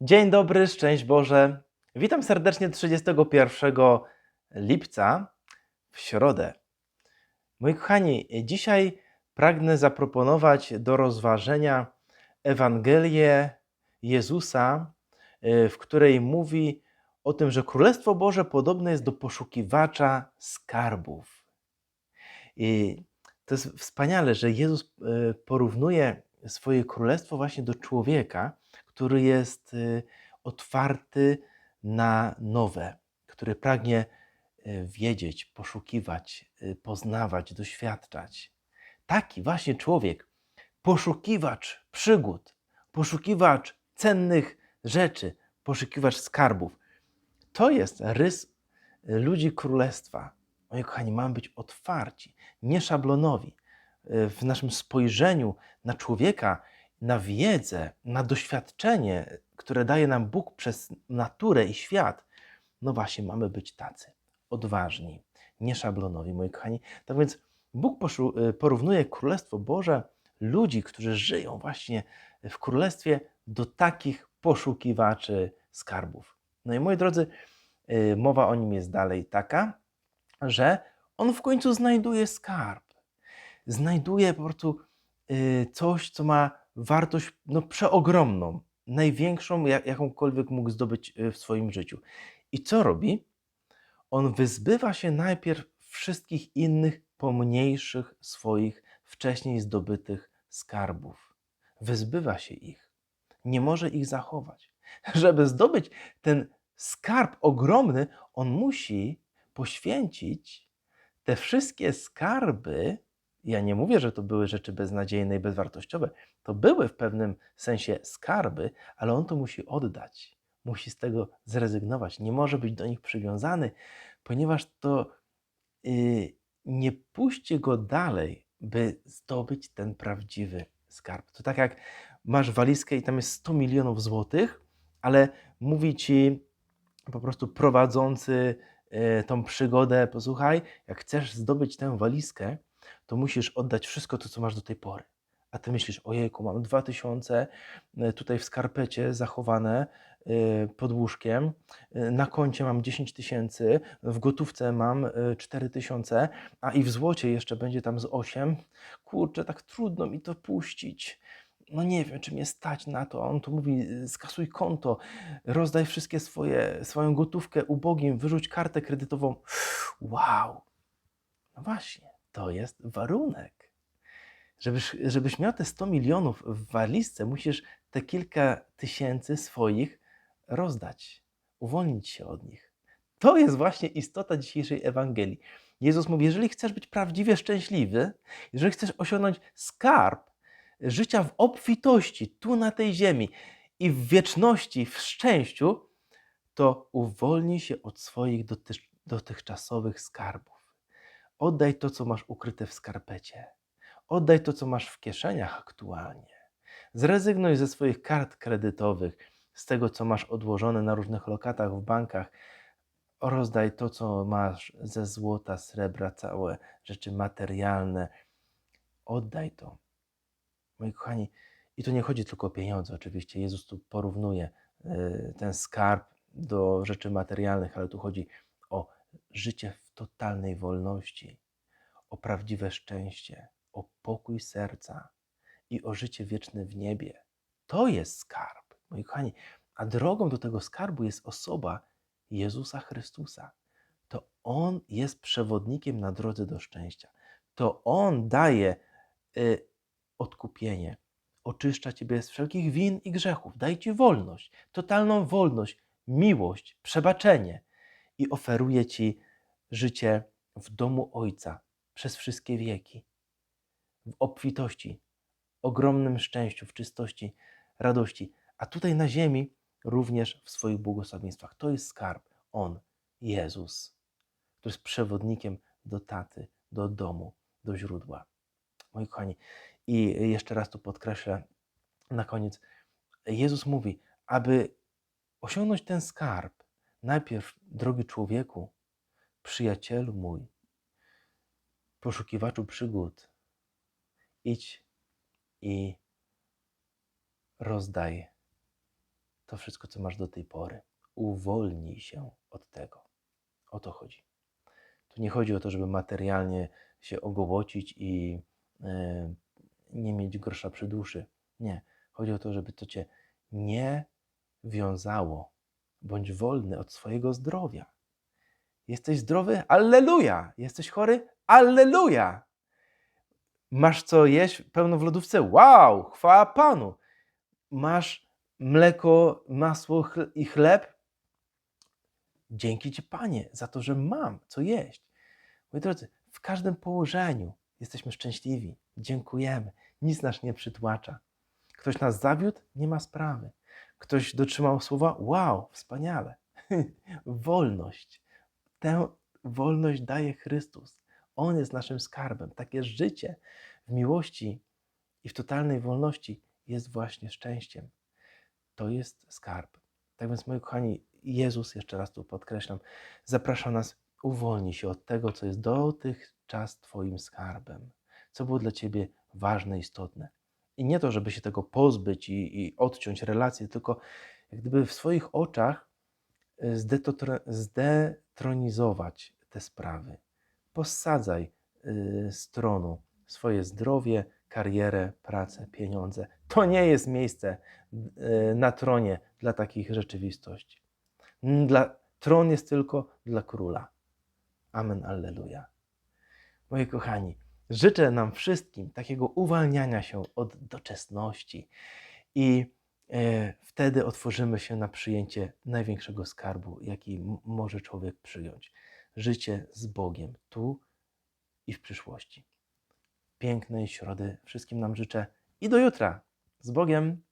Dzień dobry, szczęść Boże. Witam serdecznie 31 lipca w środę. Moi kochani, dzisiaj pragnę zaproponować do rozważenia Ewangelię Jezusa, y, w której mówi o tym, że Królestwo Boże podobne jest do poszukiwacza skarbów. I to jest wspaniale, że Jezus y, porównuje swoje królestwo właśnie do człowieka, który jest y, otwarty na nowe, który pragnie y, wiedzieć, poszukiwać, y, poznawać, doświadczać. Taki właśnie człowiek, poszukiwacz przygód, poszukiwacz cennych rzeczy, poszukiwacz skarbów. To jest rys ludzi królestwa. Moi kochani, mamy być otwarci, nieszablonowi w naszym spojrzeniu na człowieka, na wiedzę, na doświadczenie, które daje nam Bóg przez naturę i świat, no właśnie, mamy być tacy odważni, nieszablonowi, moi kochani. Tak więc Bóg poszu- porównuje Królestwo Boże, ludzi, którzy żyją właśnie w Królestwie, do takich poszukiwaczy skarbów. No i moi drodzy, y, mowa o nim jest dalej taka, że on w końcu znajduje skarb. Znajduje po prostu y, coś, co ma wartość no, przeogromną, największą, jak- jakąkolwiek mógł zdobyć y, w swoim życiu. I co robi? On wyzbywa się najpierw wszystkich innych, pomniejszych swoich, wcześniej zdobytych skarbów. Wyzbywa się ich. Nie może ich zachować. Żeby zdobyć ten skarb ogromny, on musi poświęcić te wszystkie skarby. Ja nie mówię, że to były rzeczy beznadziejne i bezwartościowe. To były w pewnym sensie skarby, ale on to musi oddać. Musi z tego zrezygnować. Nie może być do nich przywiązany, ponieważ to y, nie puści go dalej, by zdobyć ten prawdziwy skarb. To tak jak masz walizkę i tam jest 100 milionów złotych, ale mówi ci po prostu prowadzący y, tą przygodę, posłuchaj, jak chcesz zdobyć tę walizkę, to musisz oddać wszystko to, co masz do tej pory. A ty myślisz, ojejku, mam 2000 y, tutaj w skarpecie zachowane y, pod łóżkiem, y, na koncie mam 10 tysięcy, w gotówce mam y, 4 tysiące, a i w złocie jeszcze będzie tam z 8. Kurczę, tak trudno mi to puścić. No nie wiem, czy mnie stać na to. A on tu mówi, skasuj konto, rozdaj wszystkie swoje, swoją gotówkę ubogim, wyrzuć kartę kredytową. Wow! No właśnie, to jest warunek. Żebyś, żebyś miał te 100 milionów w walizce, musisz te kilka tysięcy swoich rozdać, uwolnić się od nich. To jest właśnie istota dzisiejszej Ewangelii. Jezus mówi: Jeżeli chcesz być prawdziwie szczęśliwy, jeżeli chcesz osiągnąć skarb życia w obfitości tu na tej ziemi i w wieczności, w szczęściu, to uwolnij się od swoich dotych- dotychczasowych skarbów. Oddaj to, co masz ukryte w skarpecie. Oddaj to, co masz w kieszeniach aktualnie. Zrezygnuj ze swoich kart kredytowych, z tego, co masz odłożone na różnych lokatach w bankach. Rozdaj to, co masz ze złota, srebra, całe rzeczy materialne. Oddaj to. Moi kochani, i tu nie chodzi tylko o pieniądze, oczywiście. Jezus tu porównuje y, ten skarb do rzeczy materialnych, ale tu chodzi o życie totalnej wolności, o prawdziwe szczęście, o pokój serca i o życie wieczne w niebie. To jest skarb, moi kochani. A drogą do tego skarbu jest osoba Jezusa Chrystusa. To On jest przewodnikiem na drodze do szczęścia. To On daje y, odkupienie, oczyszcza Ciebie z wszelkich win i grzechów, daje Ci wolność, totalną wolność, miłość, przebaczenie i oferuje Ci życie w domu Ojca przez wszystkie wieki, w obfitości, ogromnym szczęściu, w czystości, radości, a tutaj na ziemi również w swoich błogosławieństwach. To jest skarb, On, Jezus, który jest przewodnikiem do taty, do domu, do źródła. Moi kochani, i jeszcze raz tu podkreślę na koniec, Jezus mówi, aby osiągnąć ten skarb, najpierw, drogi człowieku, przyjacielu mój, poszukiwaczu przygód, idź i rozdaj to wszystko, co masz do tej pory. Uwolnij się od tego. O to chodzi. Tu nie chodzi o to, żeby materialnie się ogołocić i e, nie mieć grosza przy duszy. Nie. Chodzi o to, żeby to cię nie wiązało. Bądź wolny od swojego zdrowia. Jesteś zdrowy? Alleluja! Jesteś chory? Alleluja! Masz co jeść pełno w lodówce? Wow! Chwała Panu! Masz mleko, masło i chleb? Dzięki Ci, Panie, za to, że mam co jeść. Moi drodzy, w każdym położeniu jesteśmy szczęśliwi. Dziękujemy. Nic nas nie przytłacza. Ktoś nas zawiódł? Nie ma sprawy. Ktoś dotrzymał słowa? Wow, wspaniale. Wolność. Tę wolność daje Chrystus. On jest naszym skarbem. Takie życie w miłości i w totalnej wolności jest właśnie szczęściem. To jest skarb. Tak więc, moi kochani, Jezus, jeszcze raz tu podkreślam, zaprasza nas, uwolnij się od tego, co jest dotychczas Twoim skarbem, co było dla Ciebie ważne, istotne. I nie to, żeby się tego pozbyć i, i odciąć relacje, tylko jak gdyby w swoich oczach zdetronizować te sprawy. Posadzaj y, z tronu swoje zdrowie, karierę, pracę, pieniądze. To nie jest miejsce y, na tronie dla takich rzeczywistości. Dla, tron jest tylko dla króla. Amen, alleluja. Moi kochani, życzę nam wszystkim takiego uwalniania się od doczesności i wtedy otworzymy się na przyjęcie największego skarbu, jaki może człowiek przyjąć. Życie z Bogiem tu i w przyszłości. Pięknej środy wszystkim nam życzę i do jutra. Z Bogiem!